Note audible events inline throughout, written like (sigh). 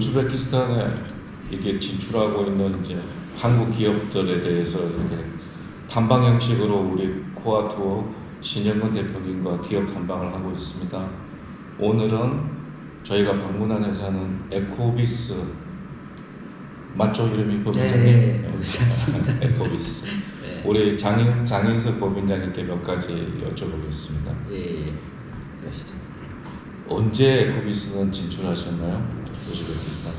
우즈베키스탄에 이게 진출하고 있는 이제 한국 기업들에 대해서 이렇게 탐방 형식으로 우리 코아투어 신영근 대표님과 기업 탐방을 하고 있습니다. 오늘은 저희가 방문한 회사는 에코비스 맞죠 이름이 법인장님? 네, 네, 맞습니다. (laughs) 에코비스. 네. 우리 장인 장인석 법인장님께 몇 가지 여쭤보겠습니다. 예, 예. 그러시죠. 언제 에코비스는 진출하셨나요? 우즈베키스탄.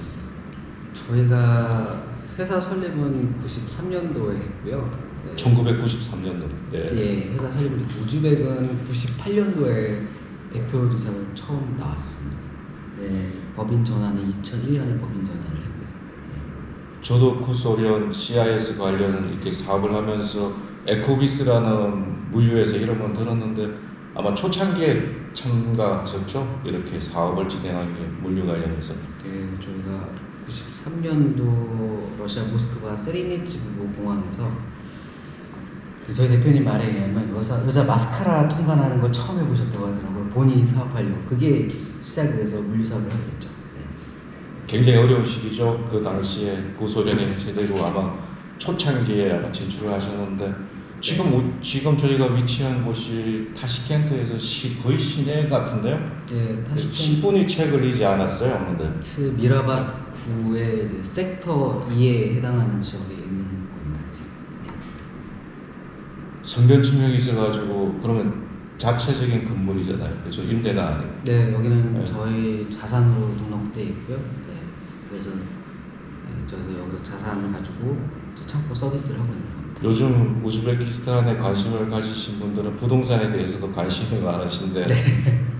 저희가 회사 설립은 93년도에 했고요. 네. 1993년도. 네. 예, 회사 설립을 우즈벡은 98년도에 대표지사로 처음 나왔습니다. 네, 법인 전환은 2001년에 법인 전환을 했고요. 저도 구소련 CIS 관련 이렇게 사업을 하면서 에코비스라는 물류회사 이름은 들었는데 아마 초창기에 참가하셨죠? 이렇게 사업을 진행한 게 물류 관련해서. 네, 저희가 93년도 러시아 모스크바 세리미츠부 공항에서 그 저희 대표님 말에 의하면 여자, 여자 마스카라 통관하는 걸 처음 해보셨다고 하더라고요. 본인이 사업하려고. 그게 시작이 돼서 물류 사업을 하게 됐죠. 네. 굉장히 어려운 시기죠. 그 당시에 구소련이 해체되고 아마 초창기에 아마 진출을 하셨는데 지금 우- 지금 저희가 위치한 곳이 타시켄트에서 시, 거의 시내 같은데요. 네, 타시켄트 10분이 채 걸리지 않았어요. 근데 미라밭 구의 이제 섹터 2에 해당하는 지역에 있는 겁니다. 네. 성견 지명이 있어가지고 그러면 자체적인 건물이잖아요. 그렇죠. 임대가 아니고. 네, 여기는 네. 저희 자산으로 등록돼 있고요. 네, 그래서 네, 저희 여기서 자산을 가지고 창고 서비스를 하고 있는 겁니다. 요즘 우즈베키스탄에 관심을 가지신 분들은 부동산에 대해서도 관심이 많으신데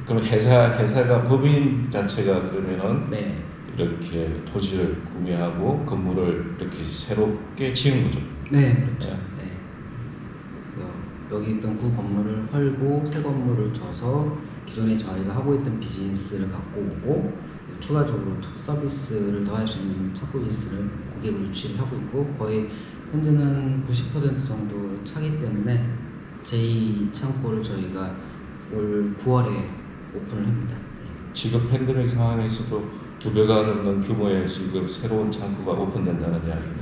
그럼 회사 회사가 법인 자체가 그러면은 네, 이렇게 토지를 구매하고 건물을 이렇게 새롭게 지은 거죠. 네, 그렇죠. 네. 네. 그 여기 있던 구 건물을 헐고 새 건물을 줘서 기존에 저희가 하고 있던 비즈니스를 갖고 오고 추가적으로 서비스를 더할 수 있는 창고 비즈니스를 고객을 유치를 하고 있고 거의 현재는 90% 정도 차기 때문에 제2 창고를 저희가 올 9월에 오픈을 합니다. 지금 팬데믹 상황에서도 두 배가 넘는 규모의 지금 새로운 창구가 오픈된다는 이야기입니다.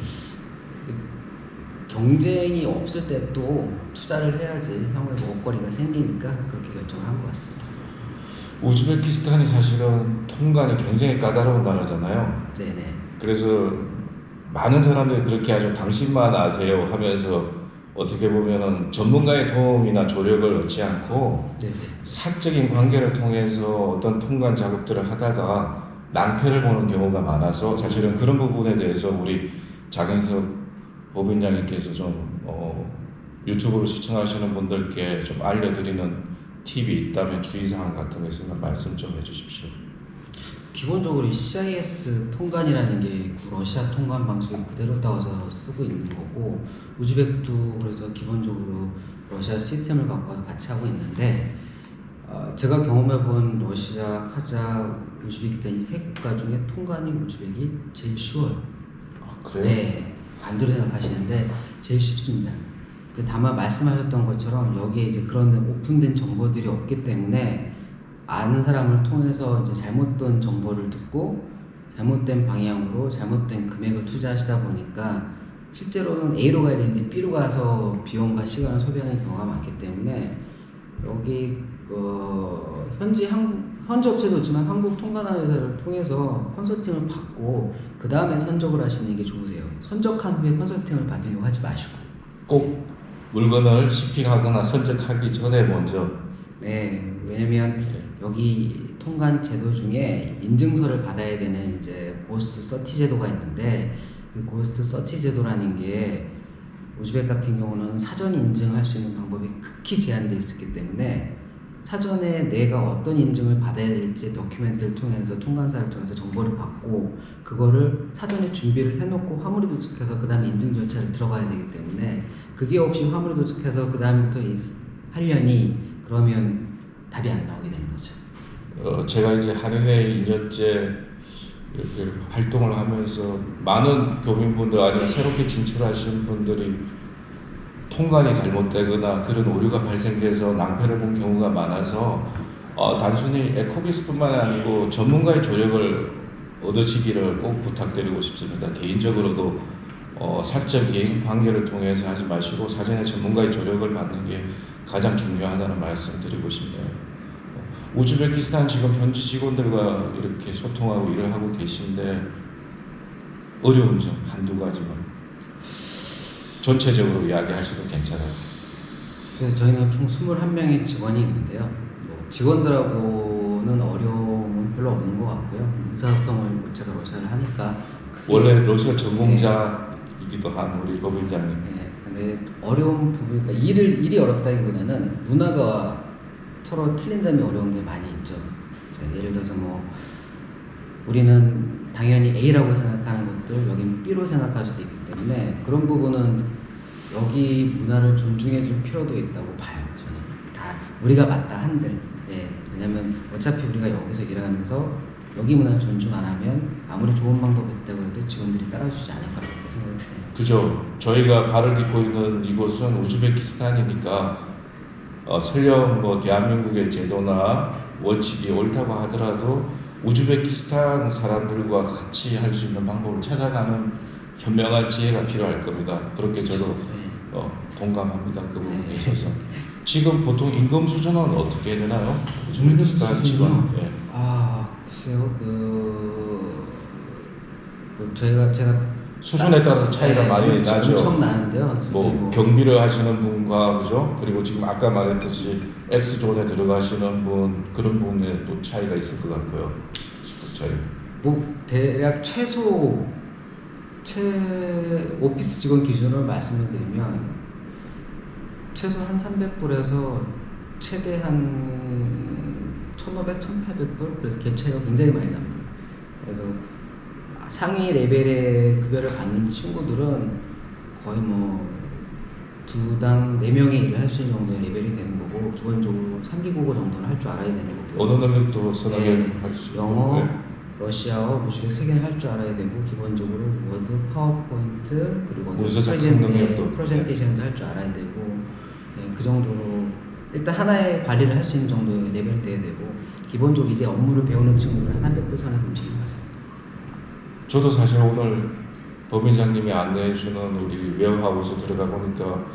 경쟁이 없을 때 또 투자를 해야지 향후에 먹거리가 생기니까 그렇게 결정을 한 것 같습니다. 우즈베키스탄이 사실은 통관이 굉장히 까다로운 나라잖아요. 네네. 그래서 많은 사람들이 그렇게 하죠. 당신만 아세요 하면서 어떻게 보면은 전문가의 도움이나 조력을 얻지 않고 네네. 사적인 관계를 통해서 어떤 통관 작업들을 하다가 낭패를 보는 경우가 많아서 사실은 그런 부분에 대해서 우리 장인석 법인장님께서 좀 어, 유튜브를 시청하시는 분들께 좀 알려드리는 팁이 있다면 주의사항 같은 거 있으면 말씀 좀 해주십시오. 기본적으로 이 CIS 통관이라는 게 러시아 통관 방식을 그대로 따와서 쓰고 있는 거고 우즈벡도 그래서 기본적으로 러시아 시스템을 갖고 같이 하고 있는데 어, 제가 경험해본 러시아, 카자, 우즈베키스탄 이세 국가 중에 통관이 우즈벡이 제일 쉬워요. 아, 그래요? 네, 반대로 생각하시는데 제일 쉽습니다. 근데 다만 말씀하셨던 것처럼 여기에 이제 그런 오픈된 정보들이 없기 때문에 아는 사람을 통해서 이제 잘못된 정보를 듣고 잘못된 방향으로 잘못된 금액을 투자하시다 보니까 실제로는 A로 가야 되는데 B로 가서 비용과 시간을 소비하는 경우가 많기 때문에 여기 어, 현지 한국 현지 업체도 있지만 한국 통관하는 회사를 통해서 컨설팅을 받고 그 다음에 선적을 하시는 게 좋으세요. 선적한 후에 컨설팅을 받으려고 하지 마시고. 꼭 물건을 시핑하거나 선적하기 전에 먼저 네, 왜냐면 여기 통관 제도 중에 인증서를 받아야 되는 이제 고스트 서티 제도가 있는데 그 고스트 서티 제도라는 게 우즈벡 같은 경우는 사전 인증할 수 있는 방법이 극히 제한되어 있었기 때문에 사전에 내가 어떤 인증을 받아야 될지 도큐멘트를 통해서 통관사를 통해서 정보를 받고 그거를 사전에 준비를 해놓고 화물이 도착해서 그 다음에 인증 절차를 들어가야 되기 때문에 그게 없이 화물이 도착해서 그 다음부터 하려니 그러면 답이 안 나오게 되는 거죠. 어, 제가 이제 한인회 2년째 이렇게 활동을 하면서 많은 교민분들 아니면 새롭게 진출하신 분들이 통관이 잘못되거나 그런 오류가 발생돼서 낭패를 본 경우가 많아서 어, 단순히 에코비스뿐만 아니고 전문가의 조력을 얻으시기를 꼭 부탁드리고 싶습니다. 개인적으로도 어, 사적인 관계를 통해서 하지 마시고 사전에 전문가의 조력을 받는 게 가장 중요하다는 말씀 드리고 싶네요. 어, 우즈베키스탄 지금 현지 직원들과 이렇게 소통하고 일을 하고 계신데 어려운 점 한두 가지만 전체적으로 이야기하셔도 괜찮아요. 그래서 저희는 총 21명의 직원이 있는데요. 뭐 직원들하고는 어려움은 별로 없는 것 같고요. 의사소통을 뭐 제가 러시아를 하니까 원래 러시아 전공자 이기도 한 우리 법인장님. 네, 근데 어려운 부분, 그러니까 일을 일이 어렵다기보다는 문화가 서로 틀린 점이 어려운 게 많이 있죠. 자, 예를 들어서 뭐 우리는 당연히 A라고 생각하는 것들 여긴 B로 생각할 수도 있기 때문에 그런 부분은 여기 문화를 존중해줄 필요도 있다고 봐요. 저는 다 우리가 맞다 한들. 예, 왜냐면 어차피 우리가 여기서 일하면서 여기 문화를 존중 안 하면 아무리 좋은 방법이 있다고 해도 직원들이 따라주지 않을 드네요. 그죠. 저희가 발을 딛고 있는 이곳은 우즈베키스탄이니까 어, 설령 뭐 대한민국의 제도나 원칙이 옳다고 하더라도 우즈베키스탄 사람들과 같이 할 수 있는 방법을 찾아가는 현명한 지혜가 필요할 겁니다. 그렇게 저도 네. 어, 동감합니다. 그 부분에 있어서. 지금 보통 임금 수준은 어떻게 되나요? 우즈베키스탄. 수준이요? 예. 아 글쎄요 그, 그 저희가 제가 수준에 따라서 차이가 네, 많이 엄청- 나죠. 엄청 나는데요. 뭐 솔직히 경비를 하시는 분과 그죠? 그리고 지금 아까 말했듯이 X존에 들어가시는 분 그런 부분에 또 차이가 있을 것 같고요. 그 차이. 뭐 대략 최소 최 오피스 직원 기준으로 말씀을 드리면 최소 한 300불에서 최대 한 1,500, 1,800불 그래서 갭 차이가 굉장히 많이 납니다. 그래서 상위 레벨의 급여를 받는 친구들은 거의 뭐 두 당 네 명의 일을 할 수 있는 정도의 레벨이 되는 거고 기본적으로 3기국어 정도는 할 줄 알아야 되는 거고요. 언어 능력도 선하게 네, 할수. 영어, 네. 러시아어, 무식의 세 개는 할 줄 알아야 되고 기본적으로 워드, 파워포인트 그리고 문서 작성 능력도. 네, 프레젠테이션도 할 줄 알아야 되고 네, 그 정도로 일단 하나의 관리를 할 수 있는 정도의 레벨이 돼야 되고 기본적으로 이제 업무를 배우는 친구들은 한 300불 선에서 움직이는 것 같습니다. 저도 사실 오늘 법인장님이 안내해 주는 우리 웨어하우스 들어가 보니까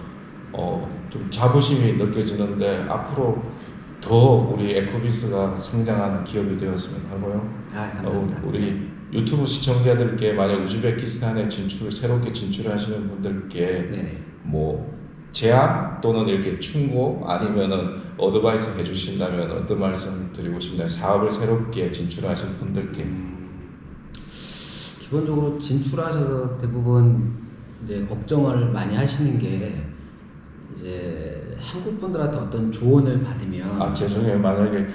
어, 좀 자부심이 느껴지는데 앞으로 더 우리 에코비스가 성장하는 기업이 되었으면 하고요. 아 어, 감사합니다. 우리 유튜브 시청자들께 만약 우즈베키스탄에 진출 새롭게 진출하시는 분들께 네네. 뭐 제안 또는 이렇게 충고 아니면은 어드바이스 해주신다면 어떤 말씀 드리고 싶나요? 사업을 새롭게 진출하신 분들께 음, 기본적으로 진출하셔서 대부분 이제 걱정을 많이 하시는 게 이제 한국 분들한테 어떤 조언을 받으면 아 죄송해요 만약에 네,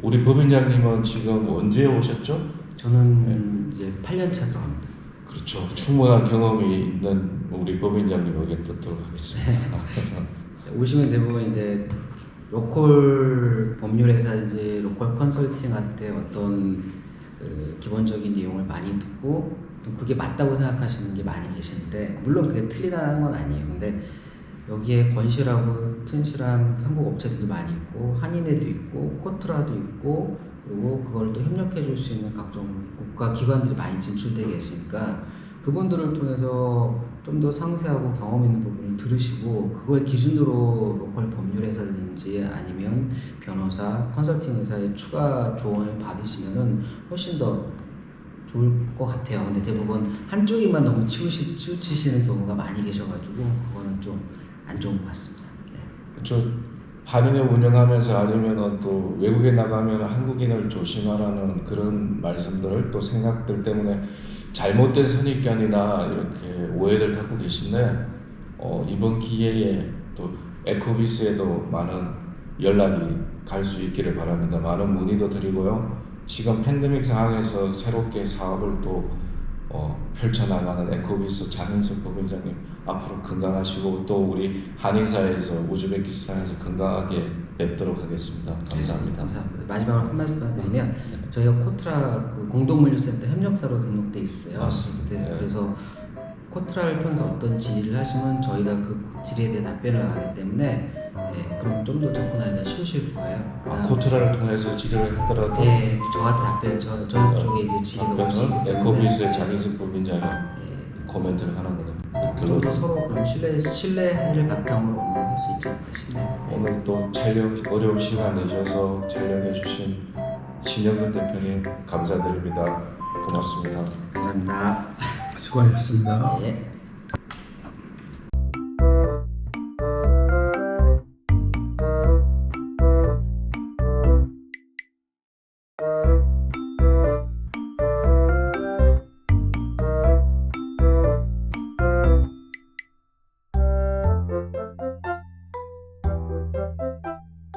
우리 법인장님은 지금 언제 오셨죠? 저는 이제 8년 차 들어갑니다. 그렇죠 충분한 경험이 있는 우리 법인장님에게 듣도록 하겠습니다. (laughs) 오시면 대부분 이제 로컬 법률 회사인지 로컬 컨설팅한테 어떤 그 기본적인 내용을 많이 듣고 또 그게 맞다고 생각하시는 게 많이 계시는데 물론 그게 틀리다는 건 아니에요. 근데 여기에 건실하고 튼실한 한국 업체들도 많이 있고 한인회도 있고 코트라도 있고 그리고 그걸 또 협력해 줄 수 있는 각종 국가 기관들이 많이 진출되어 계시니까 그분들을 통해서 좀 더 상세하고 경험 있는 부분을 들으시고 그걸 기준으로 로컬 법률회사든지 아니면 변호사, 컨설팅 회사의 추가 조언을 받으시면은 훨씬 더 좋을 것 같아요. 근데 대부분 한쪽에만 너무 치우시, 치우치시는 경우가 많이 계셔가지고 그거는 좀 안 좋은 것 같습니다. 네. 저 한인회 운영하면서 아니면은 또 외국에 나가면 한국인을 조심하라는 그런 말씀들 또 생각들 때문에 잘못된 선입견이나 이렇게 오해들 갖고 계신데 어, 이번 기회에 또 에코비스에도 많은 연락이 갈 수 있기를 바랍니다. 많은 문의도 드리고요. 지금 팬데믹 상황에서 새롭게 사업을 또 어, 펼쳐나가는 에코비스 장인숙 법인장님 앞으로 건강하시고 또 우리 한인사에서 우즈베키스탄에서 건강하게 뵙도록 하겠습니다. 감사합니다. 감사합니다. 마지막으로 한 말씀만 드리면 저희가 코트라 그 공동물류센터 협력사로 등록돼 있어요. 맞습니다. 네, 네. 그래서 코트라를 통해서 어떤 질의를 하시면 저희가 그 질의에 대해 답변을 하기 때문에 네, 그럼 좀 더 접근하기가 쉬우실 거예요. 아, 그다음- 코트라를 통해서 질의를 하더라도 네, 저한테 답변, 저, 저희 쪽에 이제 질의가 답변은 없으시기 때문에 에코비스의 법인장이 네, 코멘트를 하는 거는 좀더 결론. 서로 그런 신뢰, 신뢰를 바탕으로 할 수 있지 않을까 싶네요. 오늘 또 촬영 어려운 시간 내셔서 촬영해 주신 신영근 대표님 감사드립니다. 고맙습니다. 감사합니다. 수고하셨습니다. 네.